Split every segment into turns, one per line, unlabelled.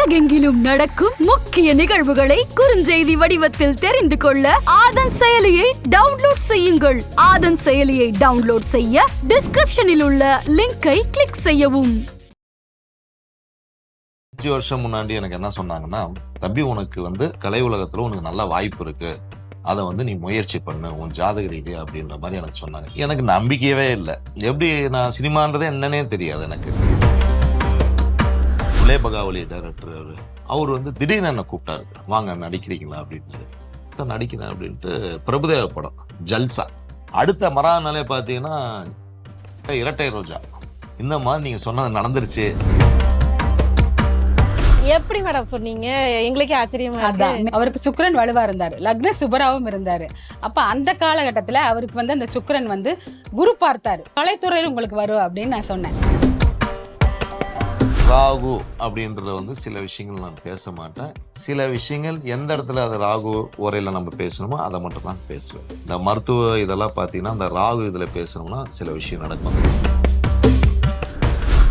உலகெங்கிலும் நடக்கும் முக்கிய நிகழ்வுகளை குறுஞ்செய்தி வடிவத்தில் தெரிந்து கொள்ள ஆதன் செயலியை டவுன்லோட் செய்யுங்கள். ஆதன் செயலியை டவுன்லோட் செய்ய டிஸ்கிரிப்ஷனில் உள்ள லிங்கை கிளிக் செய்யவும்.
அஞ்சு வருஷம் முன்னாடி எனக்கு என்ன சொன்னாங்கன்னா தம்பி உனக்கு வந்து கலை உலகத்துல உனக்கு நல்ல வாய்ப்பு இருக்கு. அதை வந்து நீ முயற்சி பண்ணு. உன் ஜாதக ரீதி அப்படின்ற மாதிரி எனக்கு சொன்னாங்க. எனக்கு நம்பிக்கையவே இல்லை. எப்படி நான் சினிமான்றதே என்னன்னே தெரியாது எனக்கு. உலே பகாவலி டைரக்டர் அவரு. அவர் வந்து திடீர்னு என்ன கூப்பிட்டாரு. வாங்க நடிக்கிறீங்களா? அப்படின்னாரு. சார் நடிக்கிறேன் அப்படின்ட்டு பிரபுதேவ படம் ஜல்சா. அடுத்த மறாநாளே பார்த்தீங்கன்னா இரட்டை ரோஜா. இந்த மாதிரி நீங்க சொன்னது நடந்துருச்சு.
எப்படி மேடம் சொன்னீங்க? எங்களுக்கே ஆச்சரியமா இருக்கு.
அதான். அவருக்கு சுக்கிரன் வலுவா இருந்தாரு. லக்ன சுபராவும் இருந்தாரு. அப்ப அந்த காலகட்டத்துல அவருக்கு வந்து அந்த சுக்கிரன் வந்து குரு பார்த்தாரு. கலைத்துறையில் உங்களுக்கு வரும் அப்படின்னு நான் சொன்னேன்.
ராகு அப்படின்றத வந்து சில விஷயங்கள் நான் பேச மாட்டேன். சில விஷயங்கள் எந்த இடத்துல அது ராகு உரையில் நம்ம பேசணுமோ அதை மட்டும் தான் பேசுவேன். இந்த மருத்துவ இதெல்லாம் பார்த்தீங்கன்னா இந்த ராகு இதில் பேசணும்னா சில விஷயம் நடக்கும்.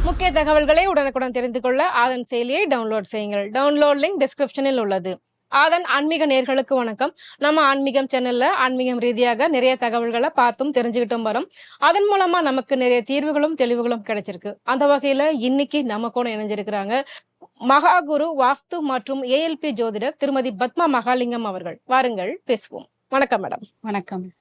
முக்கிய தகவல்களை உடனுக்குடன் தெரிந்து கொள்ள ஆதன் செயலியை டவுன்லோட் செய்யுங்கள். டவுன்லோட் லிங்க் டிஸ்கிரிப்ஷனில் உள்ளது. அதன் ஆன்மீக நேர்களுக்கு வணக்கம். நம்ம ஆன்மீகம் சேனல்ல ஆன்மீகம் ரீதியாக நிறைய தகவல்களை பார்த்தும் தெரிஞ்சுக்கிட்டும் வரோம். அதன் மூலமா நமக்கு நிறைய தீர்வுகளும் தெளிவுகளும் கிடைச்சிருக்கு. அந்த வகையில இன்னைக்கு நம்ம கூட இணைஞ்சிருக்கிறாங்க மகாகுரு வாஸ்து மற்றும் ஏஎல்பி ஜோதிடர் திருமதி பத்மா மகாலிங்கம் அவர்கள். வாருங்கள் பேசுவோம். வணக்கம் மேடம்.
வணக்கம்.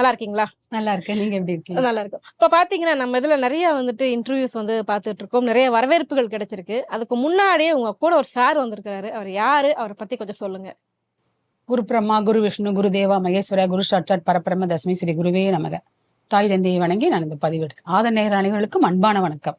நல்லா இருக்கீங்களா
நல்லா இருக்கேன் நீங்க எப்படி இருக்கீங்க?
நல்லா இருக்கும் இப்ப பாத்தீங்கன்னா நம்ம இதுல நிறைய வந்துட்டு இன்டர்வியூஸ் வந்து பார்த்துட்டு இருக்கோம் நிறைய வரவேற்புகள் கிடைச்சிருக்கு. அதுக்கு முன்னாடியே உங்க கூட ஒரு சார் வந்திருக்காரு அவர் யாரு? அவரை பத்தி கொஞ்சம் சொல்லுங்க.
குரு பிரம்மா குரு விஷ்ணு குரு தேவா மகேஸ்வரா குரு சாட்சாத் பரபிரம தஸ்மி ஸ்ரீ குருவே நமக. தாய் தந்தையை வணங்கி நான் இந்த பதிவெடுத்தேன் ஆத நேர அனைவர்களுக்கும் அன்பான வணக்கம்.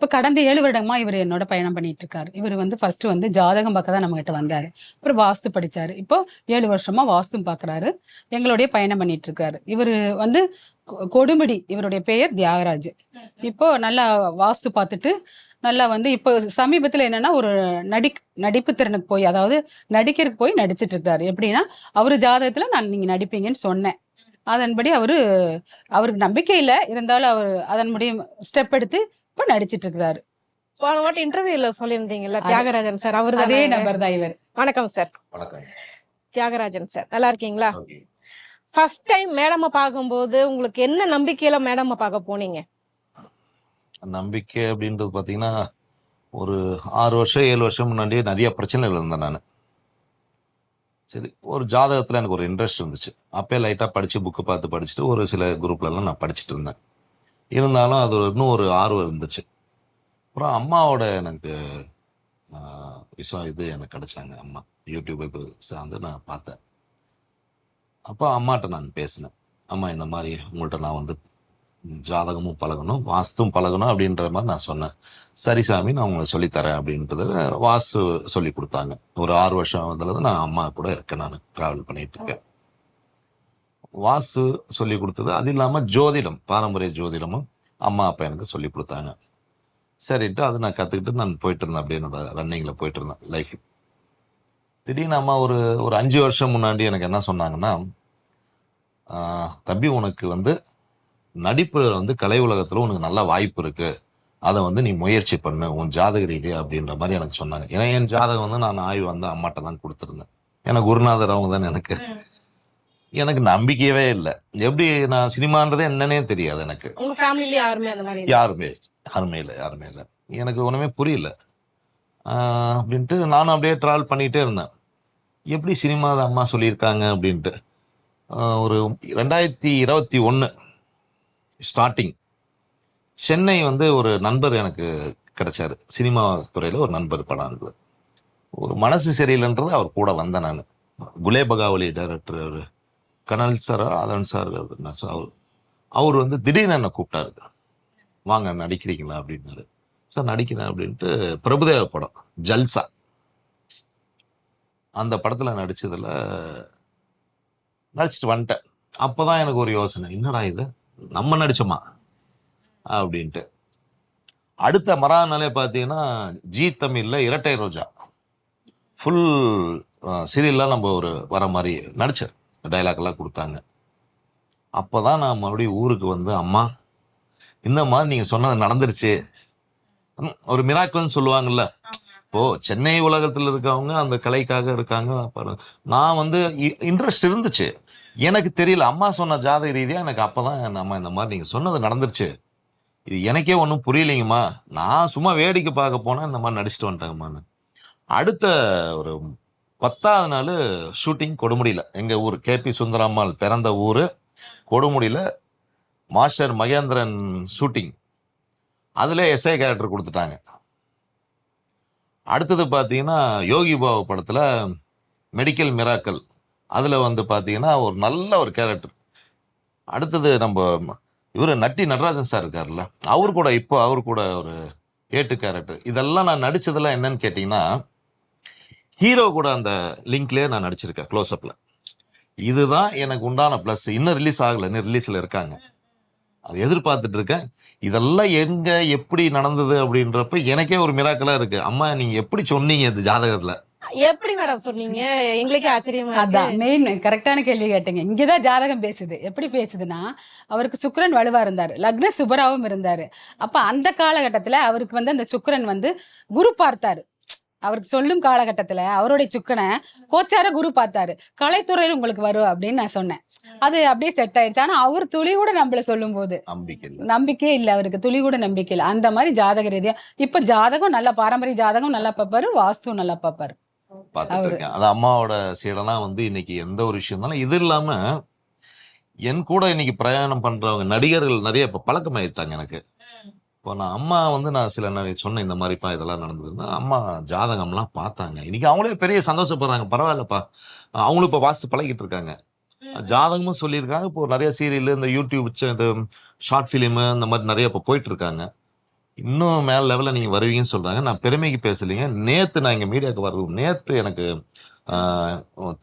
இப்போ கடந்த ஏழு வருடமா இவர் என்னோட பயணம் பண்ணிட்டு இருக்காரு இவர் வந்து ஃபர்ஸ்ட் வந்து ஜாதகம் பார்க்க தான் நம்ம கிட்ட வந்தாரு. அப்புறம் வாஸ்து படிச்சாரு. இப்போ ஏழு வருஷமா வாஸ்து பார்க்குறாரு எங்களுடைய பயணம் பண்ணிட்டு இருக்காரு இவர் வந்து கொ- கொடுமுடி இவருடைய பெயர் தியாகராஜ். இப்போ நல்லா வாஸ்து பார்த்துட்டு நல்லா வந்து இப்போ சமீபத்தில் என்னன்னா ஒரு நடி நடிப்பு திறனுக்கு போய் அதாவது நடிக்கிறதுக்கு போய் நடிச்சிட்டு இருக்காரு எப்படின்னா அவர் ஜாதகத்தில் நான் நீங்கள் நடிப்பீங்கன்னு சொன்னேன். அதன்படி அவரு அவருக்கு நம்பிக்கை இல்லை. இருந்தாலும் அவர் அதன் முடியும் ஸ்டெப் எடுத்து இப்போ நடிச்சிட்டு இருக்கிறாரு
போன வாட்டி இன்டர்வியூல சொல்லியிருந்தீங்கல்ல தியாகராஜன் சார் அவர்
அதே நபர் தான் இவர்.
வணக்கம் சார்.
வணக்கம்.
தியாகராஜன் சார் நல்லா இருக்கீங்களா? ஃபர்ஸ்ட் டைம் மேடம பார்க்கும்போது உங்களுக்கு என்ன நம்பிக்கையில மேடம பார்க்க போனீங்க?
நம்பிக்கை அப்படின்றது பார்த்தீங்கன்னா ஒரு ஆறு வருஷம் ஏழு வருஷம் முன்னாடியே நிறைய பிரச்சனைகள் இருந்தேன் நான். சரி ஒரு ஜாதகத்தில் எனக்கு ஒரு இன்ட்ரெஸ்ட் இருந்துச்சு. அப்பயே லைட்டாக படித்து புக்கு பார்த்து படிச்சுட்டு ஒரு சில குரூப்லலாம் நான் படிச்சுட்டு இருந்தேன். இருந்தாலும் அது இன்னும் ஒரு ஆர்வம் இருந்துச்சு. அப்புறம் அம்மாவோட எனக்கு விஷயம் இது எனக்கு கிடைச்சாங்க அம்மா. யூடியூப் சார்ந்து நான் பார்த்தேன். அப்போ அம்மாட்ட நான் பேசினேன். அம்மா இந்த மாதிரி உங்கள்கிட்ட நான் வந்து ஜாதகமும் பழகணும் வாஸ்தும் பழகணும் அப்படின்ற மாதிரி நான் சொன்னேன். சரி சாமி நான் உங்களுக்கு சொல்லித்தரேன் அப்படின்றத வாஸ்து சொல்லி கொடுத்தாங்க. ஒரு ஆறு வருஷம் வந்ததுல நான் அம்மா கூட இருக்கேன் நான் ட்ராவல் பண்ணிட்டு இருக்கேன். வாசு சொல்லி கொடுத்தது. அது இல்லாமல் ஜோதிடம் பாரம்பரிய ஜோதிடமும் அம்மா அப்பா எனக்கு சொல்லி கொடுத்தாங்க. சரின்ட்டு அது நான் கற்றுக்கிட்டு நான் போயிட்டு இருந்தேன். அப்படியே என்னோட ரன்னிங்கில் போயிட்டு இருந்தேன் லைஃப் திடீர்னு அம்மா ஒரு ஒரு அஞ்சு வருஷம் முன்னாடி எனக்கு என்ன சொன்னாங்கன்னா ஆஹ், தம்பி உனக்கு வந்து நடிப்பு வந்து கலை உலகத்துல உனக்கு நல்ல வாய்ப்பு இருக்கு. அதை வந்து நீ முயற்சி பண்ணு. உன் ஜாதக ரீதி அப்படின்ற மாதிரி எனக்கு சொன்னாங்க. ஏன்னா என் ஜாதகம் வந்து நான் ஆய்வு வந்து அம்மாட்ட தான் கொடுத்துருந்தேன். எனக்கு குருநாதர் அவங்க தான் எனக்கு எனக்கு நம்பிக்கையவே இல்லை. எப்படி நான் சினிமான்றதே என்னன்னே தெரியாது எனக்கு.
உங்க யாருமே அந்த மாதிரி?
யாருமே யாருமே இல்லை யாருமே இல்லை. எனக்கு ஒன்றுமே புரியல. அப்படின்ட்டு நானும் அப்படியே ட்ராவல் பண்ணிகிட்டே இருந்தேன். எப்படி சினிமாவில் அம்மா சொல்லியிருக்காங்க அப்படின்ட்டு. ஒரு ரெண்டாயிரத்தி இருபத்தி ஒன்று ஸ்டார்டிங் சென்னை வந்து ஒரு நண்பர் எனக்கு கிடைச்சாரு. சினிமா துறையில் ஒரு நண்பர் படம் ஒரு மனசு சரியில்லைன்றது அவர் கூட வந்தேன் நான். குலே பகாவலி டைரக்டர் அவர். கனல் சார் ஆதன் சார் அவர் அவர் வந்து திடீர்னு என்னை கூப்பிட்டாரு. வாங்க நடிக்கிறீங்களா? அப்படின்னாரு. சார் நடிக்கிறேன் அப்படின்ட்டு பிரபுதேவ படம் ஜல்சா. அந்த படத்தில் நடித்ததில் நடிச்சிட்டு வந்துட்டேன். அப்போ தான் எனக்கு ஒரு யோசனை என்னடா இது? நம்ம நடித்தோமா அப்படின்ட்டு. அடுத்த மறாநாளே பார்த்தீங்கன்னா ஜி தமிழில் இரட்டை ரோஜா. ஃபுல் சீரியல்லாம் நம்ம ஒரு வர மாதிரி நடித்தார் டைலாக்லாம் கொடுத்தாங்க. அப்போ தான் நான் மறுபடியும் ஊருக்கு வந்து அம்மா இந்த மாதிரி நீங்கள் சொன்னது நடந்துருச்சு. ஒரு மிராக்கல்னு சொல்லுவாங்கல்ல. இப்போ சென்னை உலகத்தில் இருக்கவங்க அந்த கலைக்காக இருக்காங்க. நான் வந்து இன்ட்ரெஸ்ட் இருந்துச்சு. எனக்கு தெரியல. அம்மா சொன்ன ஜாதக ரீதியாக எனக்கு அப்போ தான் நம்ம இந்த மாதிரி நீங்கள் சொன்னது நடந்துருச்சு. இது எனக்கே ஒன்றும் புரியலைங்கம்மா. நான் சும்மா வேடிக்கை பார்க்க போனால் இந்த மாதிரி நடிச்சுட்டு வந்துட்டேங்கம்மான்னு. அடுத்த ஒரு பத்தாவது நாள் ஷூட்டிங் கொடுமுடியில். எங்கள் ஊர் கேபி சுந்தரம்மாள் பிறந்த ஊர் கொடுமுடியில். மாஸ்டர் மகேந்திரன் ஷூட்டிங் அதில் எஸ்ஐ கேரக்டர் கொடுத்துட்டாங்க. அடுத்தது பார்த்தீங்கன்னா யோகி பாபு படத்தில் மெடிக்கல் மிராக்கல் அதில் வந்து பார்த்தீங்கன்னா ஒரு நல்ல ஒரு கேரக்டர் அடுத்தது நம்ம இவர் நட்டி நடராஜன் சார் இருக்கார்ல அவர் கூட இப்போ அவர் கூட ஒரு ஏட்டு கேரக்டர் இதெல்லாம் நான் நடித்ததெல்லாம் என்னன்னு கேட்டிங்கன்னா ஹீரோ கூட அந்த லிங்க்லேயே நான் நடிச்சிருக்கேன் க்ளோஸ்அப்பில் இதுதான் எனக்கு உண்டான ப்ளஸ் இன்னும் ரிலீஸ் ஆகலை இன்னும் ரிலீஸில் இருக்காங்க. அது எதிர்பார்த்துட்டு இருக்கேன் இதெல்லாம் எங்க எப்படி நடந்தது அப்படின்றப்ப எனக்கே ஒரு மிராக்கலாக இருக்கு. அம்மா நீங்க எப்படி சொன்னீங்க இந்த ஜாதகத்துல?
எப்படி மேடம் சொன்னீங்க? எங்களுக்கே ஆச்சரியமா இருக்கு.
அதான் மெயின் கரெக்டான கேள்வி கேட்டீங்க. இங்கதான் ஜாதகம் பேசுது. எப்படி பேசுதுன்னா அவருக்கு சுக்கிரன் வலுவா இருந்தாரு. லக்ன சுபராவும் இருந்தாரு. அப்ப அந்த காலகட்டத்துல அவருக்கு வந்து அந்த சுக்கிரன் வந்து குரு பார்த்தாரு. அவருக்கு சொல்லும் காலகட்டத்துல அவருடைய சுக்கனை கோச்சார குரு பார்த்தாரு. கலைத்துறையில் உங்களுக்கு வரும் அப்படின்னு நான் சொன்னேன். அது அப்படியே செட் ஆயிடுச்சு ஆனா அவர் துளி கூட நம்மள சொல்லும் போது
நம்பிக்கை இல்லை.
நம்பிக்கையே இல்ல அவருக்கு. துளி கூட நம்பிக்கை இல்லை. அந்த மாதிரி ஜாதக ரீதியா இப்ப ஜாதகம் நல்ல பாரம்பரிய ஜாதகம் நல்லா பார்ப்பாரு வாஸ்து நல்லா பார்ப்பாரு.
பார்த்துட்டு
அவரு.
இருக்கேன் அது அம்மாவோட சீடெல்லாம் வந்து இன்னைக்கு எந்த ஒரு விஷயம் இருந்தாலும் இது இல்லாம என் கூட இன்னைக்கு பிரயாணம் பண்றவங்க நடிகர்கள் நிறைய இப்ப பழக்கமாயிட்டாங்க எனக்கு. இப்போ நான் அம்மா வந்து நான் சில சொன்னேன் இந்த மாதிரிப்பா இதெல்லாம் நடந்ததுன்னா அம்மா ஜாதகம்லாம் பார்த்தாங்க. இன்னைக்கு அவங்களே பெரிய சந்தோஷப்படுறாங்க. பரவாயில்லப்பா. அவங்களும் இப்போ வாஸ்து பழகிட்டு இருக்காங்க. ஜாதகமும் சொல்லியிருக்காங்க. இப்போ நிறைய சீரியல் இந்த யூடியூப் இந்த ஷார்ட் ஃபிலிமு இந்த மாதிரி நிறைய இப்போ போயிட்டு இருக்காங்க. இன்னும் மேல் லெவலில் நீங்கள் வருவீங்கன்னு சொல்கிறாங்க நான் பெருமைக்கு பேசலைங்க. நேற்று நான் இங்கே மீடியாவுக்கு வர்றது நேற்று எனக்கு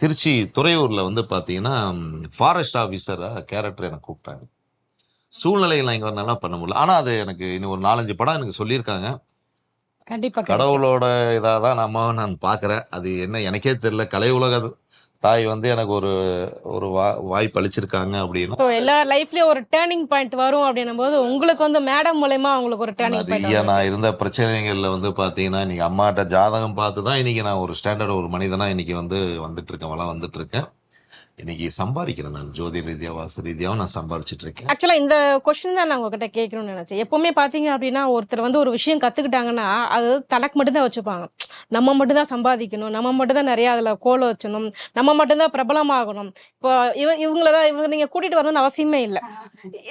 திருச்சி துறையூரில் வந்து பார்த்தீங்கன்னா ஃபாரஸ்ட் ஆஃபீஸராக கேரக்டர் எனக்கு கூப்பிட்டாங்க. சூழ்நிலைகள் நான் இங்கே நல்லா பண்ண முடியல. ஆனால் அது எனக்கு இன்னும் ஒரு நாலஞ்சு படம் எனக்கு சொல்லியிருக்காங்க.
கண்டிப்பா கிடைக்கும்.
கடவுளோட இதாக தான் நம்ம நான் பார்க்குறேன் அது என்ன எனக்கே தெரியல. கலை உலக தாய் வந்து எனக்கு ஒரு ஒரு வா வாய்ப்பு அளிச்சிருக்காங்க அப்படின்னா.
எல்லா லைஃப்லயும் ஒரு டேர்னிங் பாயிண்ட் வரும் அப்படின்னும் போது உங்களுக்கு வந்து மேடம் மூலயமா உங்களுக்கு ஒரு டேர்னிங்
நிறைய நான் இருந்த பிரச்சனைகள்ல வந்து பாத்தீங்கன்னா இன்னைக்கு அம்மாட்ட ஜாதகம் பார்த்து தான் இன்னைக்கு நான் ஒரு ஸ்டாண்டர்ட் ஒரு மனிதனா இன்னைக்கு வந்து வந்துட்டு இருக்கேன். வளம் வந்துட்டு இருக்கேன். இன்னைக்கு சம்பாதிக்கிறேன் நான். ஜோதி ரீதியாக வாச ரீதியாகவும் நான் சம்பாதிச்சிட்டு இருக்கேன்
ஆக்சுவலாக இந்த கொஸ்டின் தான் நான் உங்ககிட்ட கேட்கணும்னு நினைச்சேன். எப்பவுமே பார்த்தீங்க அப்படின்னா ஒருத்தர் வந்து ஒரு விஷயம் கற்றுக்கிட்டாங்கன்னா அது தனக்கு மட்டும்தான் வச்சுப்பாங்க. நம்ம மட்டும்தான் சம்பாதிக்கணும். நம்ம மட்டும்தான் நிறைய அதில் கோலம் வச்சணும். நம்ம மட்டும்தான் பிரபலமாகணும். இப்போ இவ இவங்களதான் இவங்க நீங்கள் கூட்டிகிட்டு வரணும்னு அவசியமே இல்லை.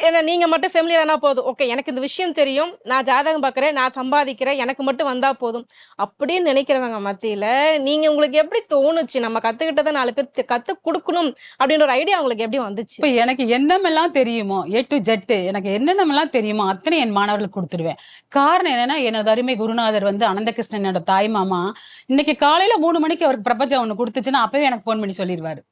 ஏன்னா நீங்கள் மட்டும் ஃபெமிலியர் ஆனா போதும். ஓகே எனக்கு இந்த விஷயம் தெரியும். நான் ஜாதகம் பார்க்குறேன் நான் சம்பாதிக்கிறேன். எனக்கு மட்டும் வந்தால் போதும். அப்படின்னு நினைக்கிறவங்க மத்தியில் நீங்கள் உங்களுக்கு எப்படி தோணுச்சு? நம்ம கற்றுக்கிட்டதை நாலு பேர் கற்றுக் கொடுக்கணும். அப்படின்ற ஒரு ஐடியா உங்களுக்கு எப்படி வந்துச்சு?
இப்போ எனக்கு என்னமெல்லாம் தெரியுமோ ஏ டு ஜெட்டு எனக்கு என்னென்னமெல்லாம் தெரியுமோ அத்தனை என் மாணவர்களுக்கு கொடுத்துருவேன். காரணம் என்னன்னா எனது அருமை குருநாதர் வந்து அனந்தகிருஷ்ணனோட தாய் மாமா. இன்னைக்கு காலையில மூணு மணிக்கு அவருக்கு பிரபஞ்சம் ஒண்ணு கொடுத்துச்சுன்னா அப்பவே எனக்கு ஃபோன் பண்ணி சொல்லிடுவாரு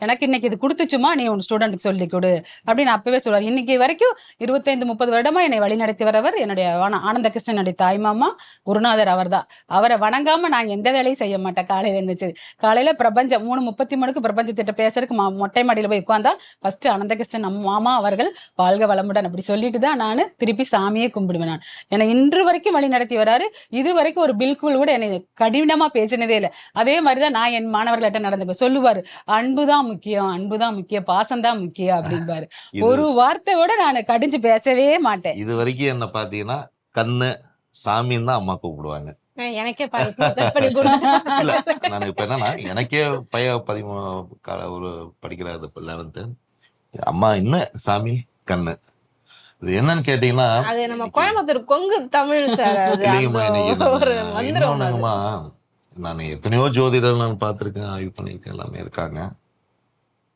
எனக்கு இன்னைக்கு இது கொடுத்துச்சுமா நீ உன் ஸ்டூடெண்ட்டுக்கு சொல்லி கொடு. அப்படின்னு அப்பவே சொல்றாரு. இன்னைக்கு வரைக்கும் இருபத்தைந்து முப்பது வருடமா என்னை வழி நடத்தி வரவர் என்னுடைய ஆனந்த கிருஷ்ணனுடைய தாய்மாமா குருநாதர் அவர்தான். அவரை வணங்காம நான் எந்த வேலையும் செய்ய மாட்டேன். காலையில இருந்துச்சு காலையில பிரபஞ்சம் மூணு முப்பத்தி மூணுக்கு பிரபஞ்சத்திட்ட பேசுறதுக்கு மா- மொட்டை மாடியில போய் உட்காந்தா ஃபர்ஸ்ட் அனந்தகிருஷ்ணன் நம்ம மாமா அவர்கள் வாழ்க வளமுடன் அப்படி சொல்லிட்டு தான் நான் திருப்பி சாமியே கும்பிடுவேன் நான். என்னை இன்று வரைக்கும் வழி நடத்தி வராரு. இது வரைக்கும் ஒரு பில்குள் கூட என்னை கடினமா பேசினதே இல்லை. அதே மாதிரிதான் நான் என் மாணவர்கள்ட்ட நடந்துக்குவேன் சொல்லுவாரு. அன்புதான் முக்கியம் அன்புதான் முக்கியம் பாசம்தான் முக்கியம் அப்படிம்பாரு. ஒரு வார்த்தை கூட நான் கடிஞ்சு பேசவே மாட்டேன்.
இது வரைக்கும் என்ன பாத்தீங்கன்னா கண்ணு சாமின்னு தான் அம்மா கூப்பிடுவாங்க.
எனக்கே
நான் இப்ப என்னன்னா பைய பதிமூணு கால ஒரு படிக்கிறாரு லெவன்த்து அம்மா இன்னும் சாமி கண்ணு? இது என்னன்னு கேட்டீங்கன்னா
அது நம்ம கோயம்புத்தூர் கொங்கு தமிழ்
நான் எத்தனையோ ஜோதிடர் நான் பார்த்துருக்கேன் ஆய்வு பண்ணியிருக்கேன் எல்லாமே இருக்காங்க.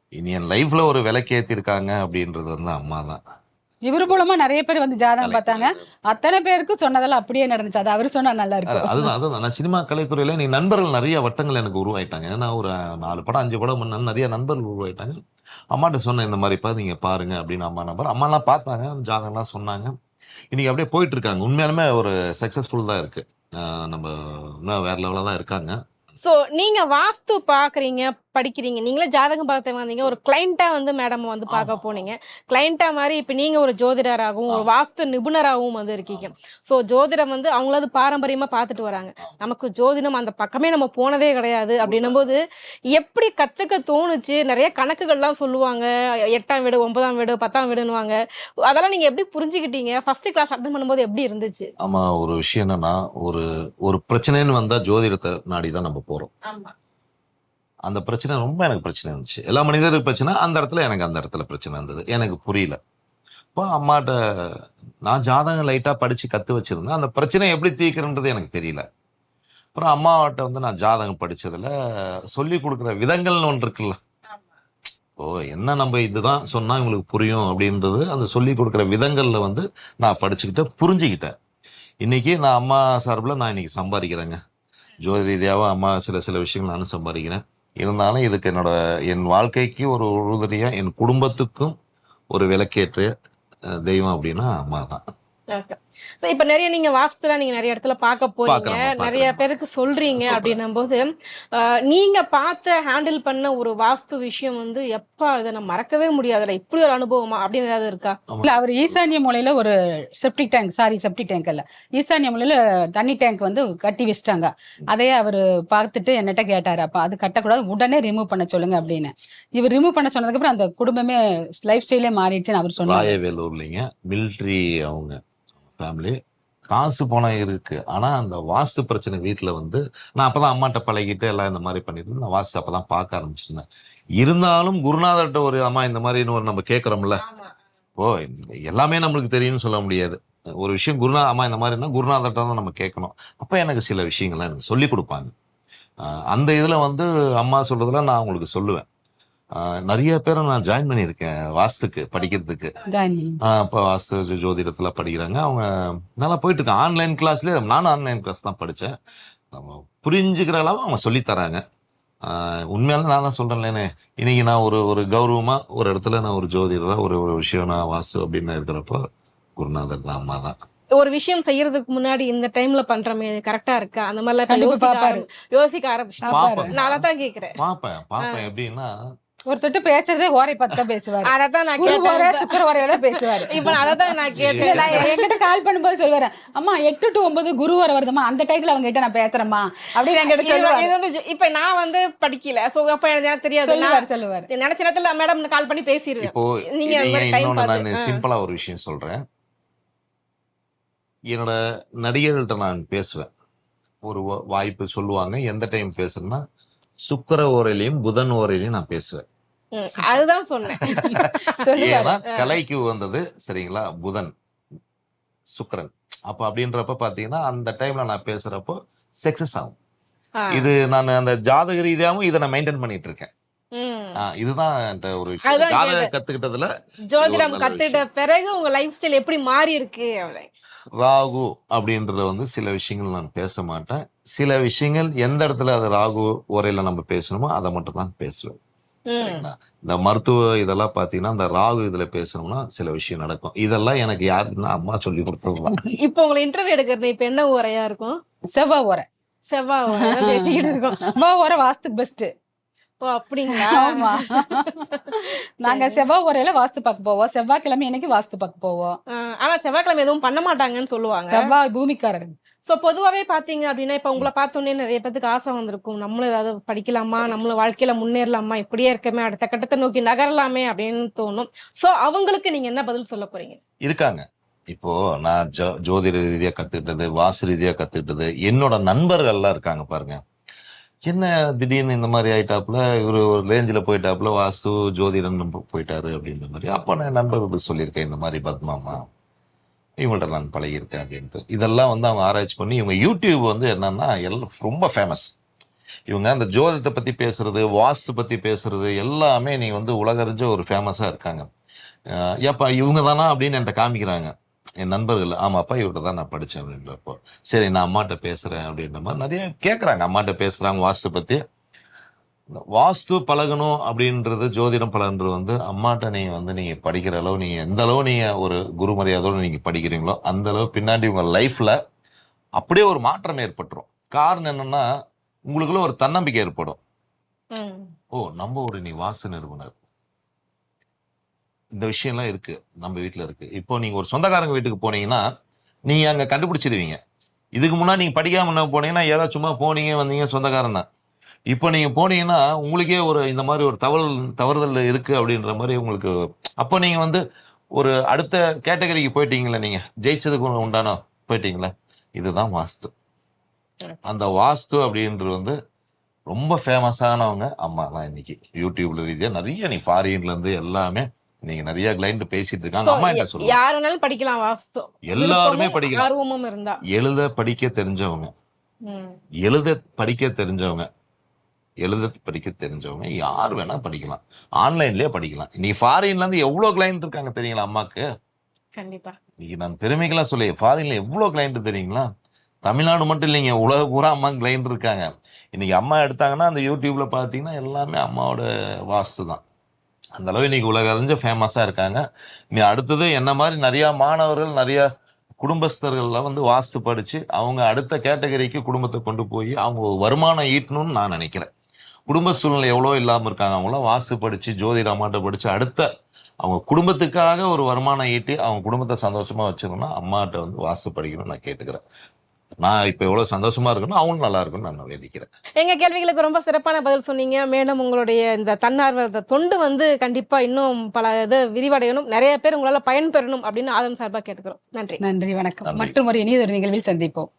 இனி என் லைஃப்ல ஒரு விலைக்கேத்தி இருக்காங்க அப்படின்றது வந்து அம்மா தான்
இவரு மூலமா நிறைய பேர் வந்து ஜாதகம் பார்த்தாங்க. அத்தனை பேருக்கும் சொன்னதெல்லாம் அப்படியே நடந்துச்சு. அது அவரு சொன்னா நல்லா
அது-
இருக்கும்.
அதுதான் அதுதான். நான் சினிமா கலைத்துறையில நீ நண்பர்கள் நிறைய வட்டங்கள் எனக்கு உருவாயிட்டாங்க. ஏன்னா ஒரு நாலு படம் அஞ்சு படம் முன்னாடி நிறைய நண்பர்கள் உருவாயிட்டாங்க. அம்மாட்ட சொன்னேன் இந்த மாதிரிப்பா நீங்க பாருங்க அப்படின்னு அம்மா நம்பர். அம்மாலாம் பார்த்தாங்க ஜாதகம்லாம் சொன்னாங்க. இன்னைக்கு அப்படியே போயிட்டு இருக்காங்க. உண்மையாலுமே ஒரு சக்சஸ்ஃபுல் தான் இருக்கு. நம்ம இன்னும் வேற லெவலில் தான் இருக்காங்க.
சோ நீங்க வாஸ்து பாக்குறீங்க படிக்கிறீங்க. நீங்களே ஜாதகம் பார்த்து வந்தீங்க ஒரு கிளைண்டா வந்து மேடம் வந்து பார்க்க. போனீங்க. கிளைண்டா மாதிரி இப்ப நீங்க ஒரு ஜோதிடராகவும் ஒரு வாஸ்து நிபுணராகவும் வந்து இருக்கீங்க. சோ ஜோதிடம் வந்து அவங்களது பாரம்பரியமா பார்த்துட்டு வராங்க. நமக்கு ஜோதிடம் அந்த பக்கமே நம்ம போனதே கிடையாது. அப்படின்னும் போது எப்படி கத்துக்க தோணுச்சு? நிறைய கணக்குகள்லாம் சொல்லுவாங்க. எட்டாம் வீடு ஒன்பதாம் வீடு பத்தாம் வீடுன்னுவாங்க. அதெல்லாம் நீங்க எப்படி புரிஞ்சுக்கிட்டீங்க? ஃபர்ஸ்ட் கிளாஸ் அட்டன் பண்ணும்போது எப்படி இருந்துச்சு?
ஆமா ஒரு விஷயம் என்னன்னா ஒரு ஒரு பிரச்சனைன்னு வந்தா ஜோதிடத்தை நாடி தான் நம்ம போறோம்.
ஆமா.
அந்த பிரச்சனை ரொம்ப எனக்கு பிரச்சனை இருந்துச்சு. எல்லா மனிதருக்கு பிரச்சனை அந்த இடத்துல எனக்கு அந்த இடத்துல பிரச்சனை இருந்தது. எனக்கு புரியல. இப்போ அம்மாட்ட நான் ஜாதகம் லைட்டாக படித்து கற்று வச்சுருந்தேன். அந்த பிரச்சனை எப்படி தீர்க்கிறன்றது எனக்கு தெரியல. அப்புறம் அம்மாவட்ட வந்து நான் ஜாதகம் படித்ததில் சொல்லி கொடுக்குற விதங்கள்னு ஒன்று இருக்குல்ல. ஓ என்ன நம்ம இதுதான் சொன்னால் இவங்களுக்கு புரியும் அப்படின்றது அந்த சொல்லி கொடுக்குற விதங்களில் வந்து நான் படிச்சுக்கிட்டேன் புரிஞ்சுக்கிட்டேன். இன்றைக்கி நான் அம்மா சார்பில் நான் இன்றைக்கி சம்பாதிக்கிறேங்க. ஜோதி ரீதியாகவும் அம்மா சில சில விஷயங்கள் நானும் சம்பாதிக்கிறேன். இருந்தாலும் இதுக்கு என்னோட என் வாழ்க்கைக்கு ஒரு உறுதுணையாக என் குடும்பத்துக்கும் ஒரு விளக்கேற்ற தெய்வம் அப்படின்னா அம்மா தான்
Okay. So, இப்ப நிறைய நீங்க வாஸ்துல நீங்க நிறைய இடத்துல பார்க்க போறீங்க. நிறைய. பேருக்கு சொல்றீங்க. அப்படின்னும் போது நீங்க பார்த்த ஹேண்டில் பண்ண ஒரு வாஸ்து விஷயம் வந்து எப்பா இதை நான் மறக்கவே முடியாதுல இப்படி ஒரு அனுபவமா அப்படின்னு ஏதாவது இருக்கா?
இல்ல அவர் ஈசான்ய மூலையில ஒரு septic tank sorry septic tank இல்ல ஈசான்ய மூலையில தண்ணி டேங்க் வந்து கட்டி வச்சிட்டாங்க. அதையே அவர் பார்த்துட்டு என்னட்ட கேட்டாரு அப்ப அது கட்டக்கூடாது உடனே ரிமூவ் பண்ண சொல்லுங்க அப்படின்னு. இவர் ரிமூவ் பண்ண சொன்னதுக்கு அப்புறம் அந்த குடும்பமே லைஃப் ஸ்டைலே மாறிடுச்சுன்னு அவர் சொன்னாரு.
ராயவேலூர்லிங்க மிலிட்ரி அவங்க. ஃபேமிலி காசு பணம் இருக்கு. ஆனா அந்த வாஸ்து பிரச்சனை வீட்டில் வந்து நான் அப்பதான் அம்மாட்ட பழகிட்டு எல்லாம் இந்த மாதிரி பண்ணிட்டு நான் வாஸ்து அப்பதான் பார்க்க ஆரம்பிச்சிருந்தேன். இருந்தாலும் குருநாதர்கிட்ட ஒரு அம்மா இந்த மாதிரி ஒரு நம்ம கேட்குறோம்ல. ஓ எல்லாமே நம்மளுக்கு தெரியும்னு சொல்ல முடியாது. ஒரு விஷயம் குருநா அம்மா இந்த மாதிரினா குருநாதர்கிட்ட தான் நம்ம கேட்கணும். அப்போ எனக்கு சில விஷயங்கள்லாம் எனக்கு சொல்லி கொடுப்பாங்க. அந்த இதில் வந்து அம்மா சொல்றதுல நான் உங்களுக்கு சொல்லுவேன். நிறைய பேரை நான் ஜாயின் பண்ணியிருக்கேன் வாஸ்துக்கு படிக்கிறதுக்கு.
ஜாயின் பண்ணி.
ஆஹ் இப்போ வாஸ்து ஜோதிடத்துல படிக்கிறாங்க. அவங்க நல்லா போயிட்டு இருக்கு ஆன்லைன் கிளாஸ்லேயே நானும் ஆன்லைன் கிளாஸ் தான் படித்தேன். நம்ம புரிஞ்சுக்கிற அளவு அவங்க சொல்லித் தராங்க ஆஹ் உண்மையால நான் தான் சொல்கிறேன்லேனே இன்னைக்கு நான் ஒரு ஒரு கௌரவமாக ஒரு இடத்துல நான் ஒரு ஜோதிடராக ஒரு ஒரு விஷயம் நான் வாஸ்து அப்படின்னு இருக்கிறப்போ குருநாதர் தான் அம்மா தான்.
ஒரு விஷயம் செய்யறதுக்கு முன்னாடி இந்த டைம்ல பண்றமே கரெக்டா இருக்கா? அந்த மாதிரிலாம் யோசிக்க ஆரம்பிச்சு
பாப்பேன்.
நான் அதான் கேக்குறேன்.
பார்ப்பேன் பார்ப்பேன் எப்படின்னா
ஒருத்தட்டு பேசுறதே ஓரை பத்தா பேசுவாரு.
அததான் நான்
குரு ஓரை
கேட்டேன்
சுக்கர ஓரையில பேசுவாரு.
இப்ப நான் அததான் நான் கேட்டேன்.
நான் என்கிட்ட கால் பண்ணும்போது சொல்லுவாரு அம்மா எட்டு டு ஒன்பது குரு வர வருதுமா அந்த டைத்துல அவங்க கிட்ட நான் பேசுறேம்மா அப்படின்னு என்கிட்ட
ஜ- இப்ப நான் வந்து படிக்கல சோ அப்ப எனக்கு எனக்கு தெரியாது. நான்
சொல்லுவாரு. சொல்லுவாரு
நினைச்ச நேரத்துல மேடம் கால் பண்ணி பேசிடுவேன்
இப்போ
நீங்க
நான். சிம்பிளா ஒரு விஷயம் சொல்றேன். என்னோட நடிகர்கள்ட்ட நான் பேசுவேன். ஒரு வாய்ப்பு சொல்லுவாங்க எந்த டைம் பேசுறேன்னா சுக்கிர ஓரையிலையும் புதன் ஓரையிலையும் நான் பேசுவேன்.
அதுதான் சொன்னேன்.
கலைக்கு வந்தது சரிங்களா? புதன் சுக்கிரன். அப்ப அப்படின்றப்ப பாத்தீங்கன்னா அந்த டைம்ல நான் பேசுறப்போ சக்சஸ் ஆகும். இது நான் அந்த ஜாதக ரீதியாவும் இதை நான் மெயின்டைன் பண்ணிட்டு இருக்கேன்
ம்.
ஆ, இதுதான் ஒரு விஷயம். ஜாதகம். கத்துக்கிட்டதுல
ஜோதிடம் கத்துட்ட பிறகு உங்க லைஃப் ஸ்டைல் எப்படி மாறி இருக்கு
ராகு அப்படின்றத வந்து சில விஷயங்கள் நான் பேச மாட்டேன். சில விஷயங்கள் எந்த இடத்துல அது ராகு உரையில நம்ம பேசணுமோ அதை மட்டும் தான் பேசுவேன். சரிங்களா? இந்த மருத்துவ இதெல்லாம் பாத்தீங்கன்னா இந்த ராகு இதுல பேசணும்னா சில விஷயம் நடக்கும். இதெல்லாம் எனக்கு யாருன்னா அம்மா சொல்லி கொடுத்ததுதான்
இப்போ உங்களை இன்டர்வியூ எடுக்கிறது இப்ப என்ன உரையா இருக்கும்?
செவ்வாய் ஓரை
செவ்வாய் உரை பேசிக்கிட்டு இருக்கோம்.
செவ்வாய் ஓரை வாஸ்துக்கு பெஸ்ட்
ஓ அப்படிங்களா?
ஆமா. நாங்க செவ்வாய் ஓரையில வாஸ்து பார்க்க போவோம். செவ்வாய்க்கிழமை இன்னைக்கு வாஸ்து பார்க்க போவோம்?
ஆனா செவ்வாய்க்கிழமை எதுவும் பண்ண மாட்டாங்கன்னு சொல்லுவாங்க.
செவ்வாய் பூமிக்காரர்
சோ பொதுவாவே பாத்தீங்க அப்படின்னா இப்ப உங்களை பார்த்தோன்னே நிறைய பேத்துக்கு ஆசை வந்திருக்கும். நம்மளும் ஏதாவது படிக்கலாமா? நம்மளும் வாழ்க்கையில முன்னேறலாமா? இப்படியே இருக்கமே அடுத்த கட்டத்தை நோக்கி நகரலாமே அப்படின்னு தோணும். சோ அவங்களுக்கு நீங்க என்ன பதில் சொல்ல போறீங்க?
இருக்காங்க. இப்போ நான் ஜோ ஜோதிட ரீதியா கத்துக்கிட்டது வாசு ரீதியா கத்துக்கிட்டது என்னோட நண்பர்கள்லாம் இருக்காங்க பாருங்க. என்ன திடீர்னு இந்த மாதிரி ஆயிட்டாப்புல இவர் ஒரு ரேஞ்சில் போயிட்டாப்புல வாசு ஜோதிடன் போயிட்டாரு அப்படின்ற மாதிரி. அப்போ நான் நண்பர்களுக்கு சொல்லியிருக்கேன் இந்த மாதிரி பத்மாமா. இவங்கள்ட்ட நான் பழகியிருக்கேன் அப்படின்ட்டு. இதெல்லாம் வந்து அவங்க ஆராய்ச்சி பண்ணி இவங்க யூடியூப் வந்து என்னன்னா எல்லாம் ரொம்ப ஃபேமஸ் இவங்க அந்த ஜோதிடத்தை பற்றி பேசுறது வாஸ்து பற்றி பேசுறது எல்லாமே நீ வந்து உலகறிஞ்ச ஒரு ஃபேமஸாக இருக்காங்க. அஹ் ஏப்பா இவங்க தானா அப்படின்னு என்கிட்ட காமிக்கிறாங்க. என் நண்பர்கள் ஆமாப்பா இவர்கிட்ட தான் நான் படித்தேன் அப்படின்றப்போ. சரி நான் அம்மாட்ட பேசுகிறேன் அப்படின்ற மாதிரி நிறைய கேட்குறாங்க அம்மாட்ட பேசுகிறாங்க வாஸ்து பற்றி வாஸ்து பழகணும் அப்படின்றது ஜோதிடம் பழகுன்றது வந்து அம்மாட்ட நீங்கள் வந்து நீங்கள் படிக்கிற அளவு நீங்கள் எந்த அளவு நீங்கள் ஒரு குரு மரியாதையோடு நீங்கள் படிக்கிறீங்களோ அந்த அளவு பின்னாடி உங்கள் லைஃப்பில் அப்படியே ஒரு மாற்றம் ஏற்பட்டுரும். காரணம் என்னன்னா உங்களுக்குள்ள ஒரு தன்னம்பிக்கை ஏற்படும். ஓ நம்ம ஒரு நீ வாஸ்து நிறுவனர். இந்த விஷயம்லாம் இருக்கு நம்ம வீட்ல இருக்கு. இப்போ நீங்க ஒரு சொந்தக்காரங்க வீட்டுக்கு போனீங்கன்னா நீங்க அங்க கண்டுபிடிச்சிருவீங்க. இதுக்கு முன்னாடி நீங்க படிக்காம போனீங்கன்னா ஏதோ சும்மா போனீங்க வந்தீங்க சொந்தக்காரன் தான் இப்போ நீங்க போனீங்கன்னா உங்களுக்கே ஒரு இந்த மாதிரி ஒரு தவறுதல் தவறுதல் இருக்கு அப்படின்ற மாதிரி உங்களுக்கு அப்போ நீங்க வந்து ஒரு அடுத்த கேட்டகரிக்கு போயிட்டீங்களா நீங்க. ஜெயிச்சதுக்கு உண்டான போயிட்டீங்களா. இதுதான் வாஸ்து. அந்த வாஸ்து அப்படின்றது வந்து ரொம்ப ஃபேமஸானவங்க அம்மா தான் இன்னைக்கு. யூடியூப்ல ரீதியா நிறைய நீ ஃபாரின்ல இருந்து எல்லாமே நீங்க நிறைய கிளைண்ட் பேசிட்டு இருக்காங்க அம்மா என்ன சொல்லுவாங்க?
யார் வேணாலும் படிக்கலாம் வாஸ்து.
எல்லாருமே படிக்கலாம்.
ஆர்வமும் இருந்தா.
எழுத படிக்க தெரிஞ்சவங்க. எழுத படிக்க தெரிஞ்சவங்க. எழுத படிக்க தெரிஞ்சவங்க யார் வேணா படிக்கலாம். ஆன்லைன்லயே படிக்கலாம். நீ ஃபாரின்ல இருந்து எவ்வளவு கிளைண்ட் இருக்காங்க தெரியுங்களா அம்மாக்கு?
கண்டிப்பா.
இன்னைக்கு நான் பெருமைகளா சொல்லி ஃபாரின்ல எவ்வளவு கிளைண்ட் தெரியுங்களா? தமிழ்நாடு மட்டும் இல்லைங்க உலக பூரா அம்மா கிளைண்ட் இருக்காங்க. இன்னைக்கு அம்மா எடுத்தாங்கன்னா அந்த யூடியூப்ல பார்த்தீங்கன்னா எல்லாமே அம்மாவோட வாஸ்து தான். அந்த அளவு இன்னைக்கு உலக அறிஞ்ச ஃபேமஸாக இருக்காங்க. நீ அடுத்தது என்ன மாதிரி நிறையா மாணவர்கள் நிறையா குடும்பஸ்தர்கள்லாம் வந்து வாஸ்து படித்து அவங்க அடுத்த கேட்டகரிக்கு குடும்பத்தை கொண்டு போய் அவங்க வருமானம் ஈட்டணும்னு நான் நினைக்கிறேன். குடும்ப சூழ்நிலை எவ்வளோ இல்லாமல் இருக்காங்க அவங்களாம் வாஸ்து படித்து ஜோதிட அம்மாட்ட படித்து அடுத்த அவங்க குடும்பத்துக்காக ஒரு வருமானம் ஈட்டி அவங்க குடும்பத்தை சந்தோஷமா வச்சிருக்கணும்னா அம்மாட்ட வந்து வாஸ்து படிக்கணும்னு நான் கேட்டுக்கிறேன். நான் இப்போ எவ்வளோ சந்தோஷமா இருக்கணும் அவங்களும் நல்லா இருக்கும்னு நான் வேண்டிக்கிறேன்.
எங்க கேள்விகளுக்கு ரொம்ப சிறப்பான பதில் சொன்னீங்க. மேலும் உங்களுடைய இந்த தன்னார்வ தொண்டு வந்து கண்டிப்பா இன்னும் பல இது விரிவடையணும். நிறைய பேர் உங்களால பயன்பெறணும் அப்படின்னு ஆதம் சார்பா கேட்டுக்கிறோம். நன்றி.
நன்றி வணக்கம். மற்றும் ஒரு இனியதொரு நிகழ்வில் சந்திப்போம்.